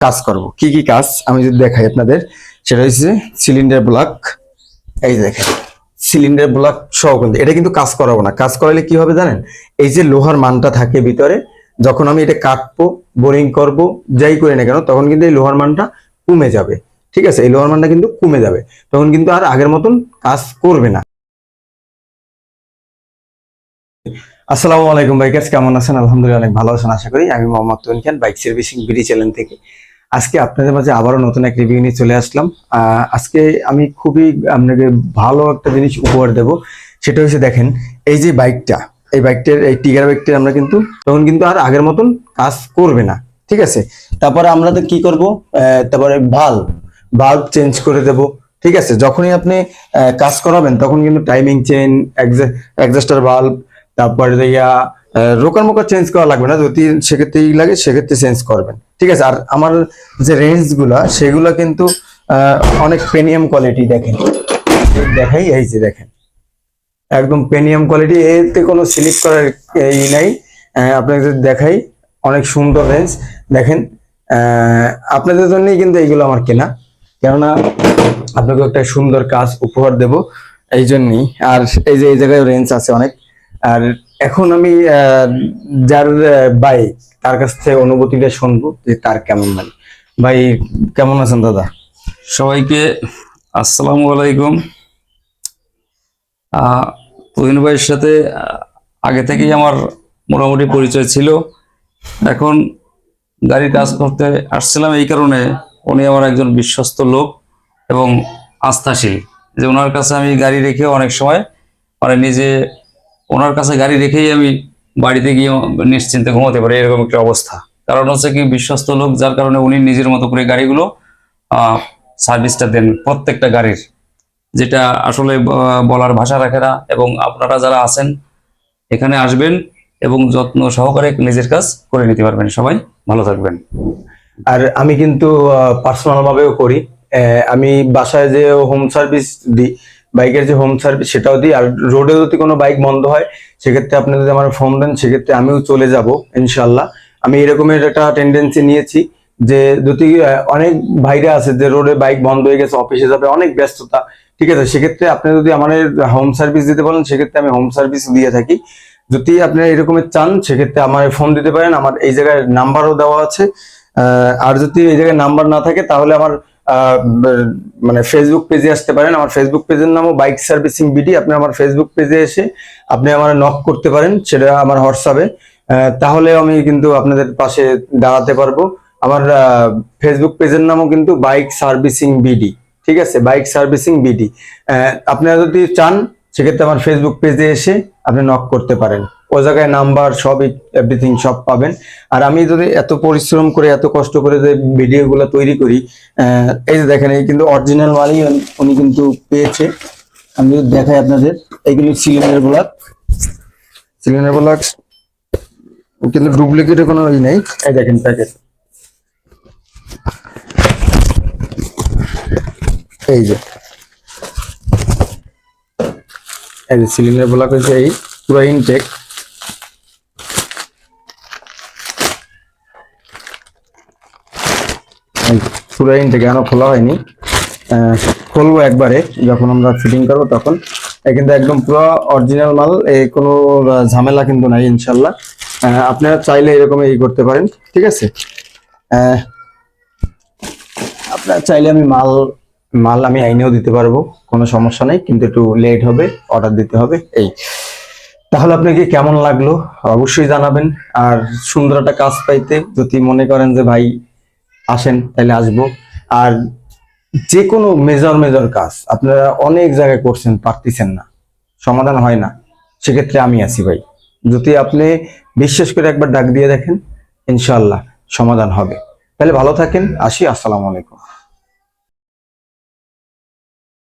কাজ করব। কি কি কাজ? আমি যদি দেখাই আপনাদের, সেটা হচ্ছে সিলিন্ডার ব্লক। এই দেখেন, সিলিন্ডার ব্লক সহ কিন্তু, এটা কিন্তু কাজ করাবো না। কাজ করালে কি হবে জানেন? এই যে লোহার মানটা থাকে ভিতরে, যখন আমি এটা কাটবো, বোরিং করব, যাই করি না কেন, তখন কিন্তু এই লোহার মানটা কমে যাবে। ঠিক আছে? এই লোহার মানটা কিন্তু কমে যাবে। তখন কিন্তু আর আগের মতন কাজ করবে না। আসসালামু আলাইকুম বাইকার্স কেমন আছেন? আলহামদুলিল্লাহ, অনেক ভালো আছেন, আশা করি। আমি Mohammad Tuhin Khan, bike servicing BD channel থেকে। আজকে আপনাদের মাঝে আবারও নতুন এক রিভিউ নিয়ে চলে আসলাম। আজকে আমি খুবই আপনাকে ভালো একটা জিনিস উপহার দেব, সেটা হচ্ছে দেখেন, এই যে বাইকটা, এই বাইকটার, এই টিগার বাইকটা আমরা কিন্তু তখন কিন্তু আর আগের মতন কাজ করবে না, ঠিক আছে? তারপরে আমরা তো কি করব? তারপরে ভাল্ব ভাল্ব চেঞ্জ করে দেব, ঠিক আছে? যখনই আপনি কাজ করাবেন, তখন কিন্তু টাইমিং চেন অ্যাডজাস্টার ভাল্ব তারপরে ইয়া রোকার মোকার চেঞ্জ করা লাগবে না, যদি সেক্ষেত্রেই লাগে, সেক্ষেত্রে চেঞ্জ করবেন। ঠিক আছে, আর আমার যে রেঞ্জগুলা, সেগুলা কিন্তু অনেক প্রিমিয়াম কোয়ালিটি দেখেন। দেখাই, এই যে দেখেন। একদম প্রিমিয়াম কোয়ালিটি এতে কোনো স্লিপ করার এই নাই। যদি দেখাই, অনেক সুন্দর রেঞ্জ দেখেন আপনাদের জন্যই কিন্তু এইগুলো আমার কেনা। কেননা, আপনাকে একটা সুন্দর কাজ উপহার দেব, এই জন্যই। আর এই যে, এই জায়গায় রেঞ্জ আছে অনেক। আর এখন আমি যার বাইক তার কাছ থেকে অনুভূতিটা শুনব যে তার কেমন লাগে। ভাই, কেমন আছেন দাদা? সবাইকে আসসালামু আলাইকুম। তুহিন ভাইয়ের সাথে আগে থেকেই আমার মোটামুটি পরিচয় ছিল। এখন গাড়ির কাজ করতে আসছিলাম এই কারণে উনি আমার একজন বিশ্বস্ত লোক এবং আস্থাশীল। যে ওনার কাছে আমি গাড়ি রেখে অনেক সময় মানে নিজে ওনার কাছে গাড়ি রেখেই আমি বাড়িতে গিয়ে নিশ্চিন্তে ঘুমাতে পারি, এরকম একটা অবস্থা। কারণ হচ্ছে কি, বিশ্বস্ত লোক, যার কারণে উনি নিজের মতো করে গাড়িগুলো সার্ভিসটা দেন প্রত্যেকটা গাড়ির। যেটা আসলে বলার ভাষা রাখে না, এবং আপনারা যারা আছেন, এখানে আসবেন এবং যত্ন সহকারে নিজের কাজ করে নিতে পারবেন সবাই। ভালো থাকবেন। আর আমি কিন্তু পার্সোনাল ভাবেও করি। আমি বাসায় যে হোম সার্ভিস দিই বাইকের যে হোম সার্ভিস সেটাও দিই। আর রোডে যদি কোনো বাইক বন্ধ হয়, সেক্ষেত্রে আপনি যদি আমার ফোন দেন, সেক্ষেত্রে আমিও চলে যাব ইনশাল্লাহ আমি এরকমের একটা টেন্ডেন্সি নিয়েছি যে যদি অনেক ভাইরা আছে যে রোডে বাইক বন্ধ হয়ে গেছে অফিসে যাবে, অনেক ব্যস্ততা, ঠিক আছে? সেক্ষেত্রে আপনি যদি আমার হোম সার্ভিস দিতে বলেন, সেক্ষেত্রে আমি হোম সার্ভিস দিয়ে থাকি। যদি আপনি এরকমের চান, সেক্ষেত্রে আমার ফোন দিতে পারেন। আমার এই জায়গায় নাম্বারও দেওয়া আছে। আর যদি এই জায়গায় নাম্বার না থাকে, তাহলে আমার মানে ফেসবুক পেজে আসতে পারেন। আমার ফেসবুক পেজের নামও বাইক সার্ভিসিং বিডি আপনি আমার ফেসবুক পেজে এসে আপনি আমার নক করতে পারেন, সেটা আমার হোয়াটসঅ্যাপে তাহলে আমি কিন্তু আপনাদের পাশে দাঁড়াতে পারব। আমার ফেসবুক পেজের নামও কিন্তু বাইক সার্ভিসিং বিডি ঠিক আছে? বাইক সার্ভিসিং বিডি আপনারা যদি চান সেক্ষেত্রে আমার ফেসবুক পেজে এসে আপনি নক করতে পারেন। ও জায়গায় নাম্বার সব এভরিথিং সব পাবেন। আর আমি যদি এত পরিশ্রম করে, এত কষ্ট করে যে ভিডিওগুলো তৈরি করি এই যে দেখেন, এই কিন্তু অরিজিনাল মালই উনি- উনি কিন্তু পেয়েছে। আমি যদি দেখাই আপনাদের, এইগুলো সিলিন্ডার ব্লক সিলিন্ডার ব্লক কিন্তু ডুপ্লিকেটের কোনো ই নেই। এই দেখেন প্যাকেট এই যে। এই সিলিন্ডার ব্লক হচ্ছে এই পুরো ইনটেক পুরো ইনটেক এখনও খোলা হয়নি। খুলবো একবারে যখন আমরা ফিটিং করব তখন। কিন্তু একদম পুরো অরিজিনাল মাল এই কোনো ঝামেলা কিন্তু নাই, ইনশাল্লাহ। আপনারা চাইলে এরকম এই করতে পারেন, ঠিক আছে? আপনারা চাইলে আমি মাল মাল আমি আইনেও দিতে পারব, কোনো সমস্যা নেই, কিন্তু একটু লেট হবে অর্ডার দিতে হবে, এই। তাহলে আপনাকে কেমন লাগল? অবশ্যই জানাবেন। আর সুন্দর একটা কাজ পাইতে যদি মনে করেন যে ভাই আসেন, তাহলে আসব। আর যে কোনো মেজর মেজর কাজ, আপনারা অনেক জায়গায় করছেন, পারতেছেন না, সমাধান হয় না, সেক্ষেত্রে আমি আছি ভাই। যদি আপনি বিশ্বাস করে একবার ডাক দিয়ে দেখেন ইনশাল্লাহ সমাধান হবে। তাহলে ভালো থাকেন, আসি, আসসালামু আলাইকুম।